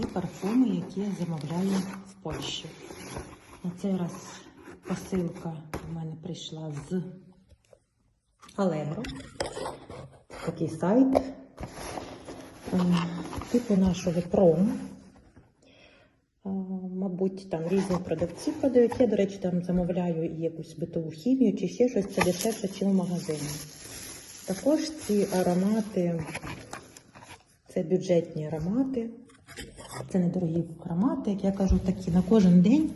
парфуми, які я замовляю в Польщі. На цей раз посилка в мене прийшла з Allegro. Такий сайт. Ем, Типу нашого пром. Е, Мабуть, там різні продавці продають. Я, до речі, там замовляю якусь битову хімію чи ще щось, це дешевше, ніж в магазині. Також ці аромати, це бюджетні аромати. Це недорогі аромати, як я кажу, такі на кожен день.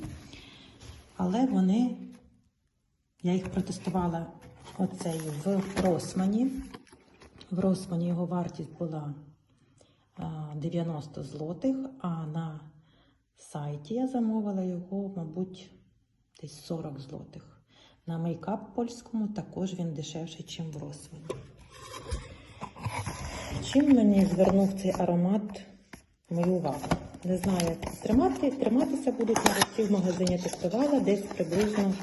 Але вони, я їх протестувала оцей в Росмані. В Росмані його вартість була 90 злотих, а на сайті я замовила його, мабуть, десь 40 злотих. На мейкап польському також він дешевший, ніж в Росмані. Чим мені звернув цей аромат мою увагу? Не знаю, як тримати, триматися будуть на в магазині тестувала, десь приблизно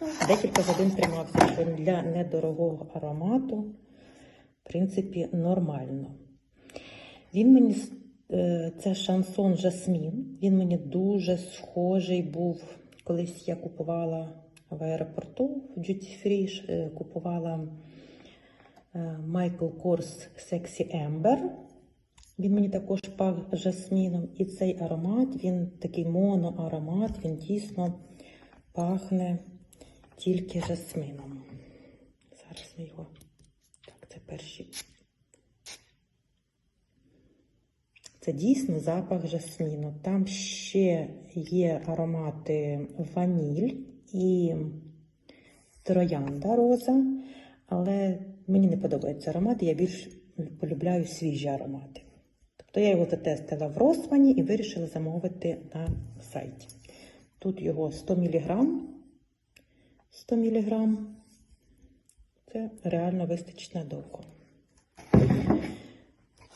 ну, декілька годин тримався, що для недорогого аромату, в принципі, нормально. Він мені е, це шансон Жасмін. Він мені дуже схожий був. Колись я купувала в аеропорту в Duty Free, е, купувала Майкл Корс Sexy Ember. Він мені також пах жасміном. І цей аромат, він такий моноаромат, він дійсно пахне тільки жасмином. Зараз ми його. Так, це перші. Це дійсно запах жасміну. Там ще є аромати ваніль і троянда роза, але мені не подобається аромат, я більш полюбляю свіжі аромати. Тобто я його затестила в Росмані і вирішила замовити на сайті. Тут його 100 мг. 100 мг. Це реально вистачить надовго.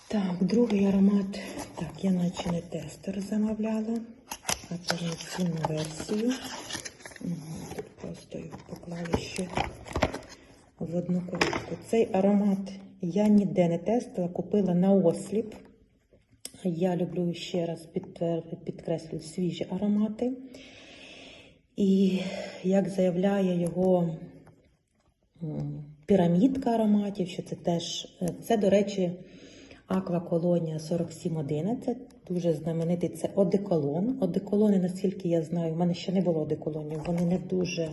Так, другий аромат. Так, я наче не тестер замовляла, а повноцінну версію. Тут просто його поклали ще в одну коробку. Цей аромат я ніде не тестила, купила на осліп. Я люблю ще раз підкреслюю свіжі аромати. І як заявляє його пірамідка ароматів, що це теж, е, це, до речі, Акваколонія 4711, дуже знаменитий це одеколон. Одеколони, наскільки я знаю, в мене ще не було одеколонів, вони не дуже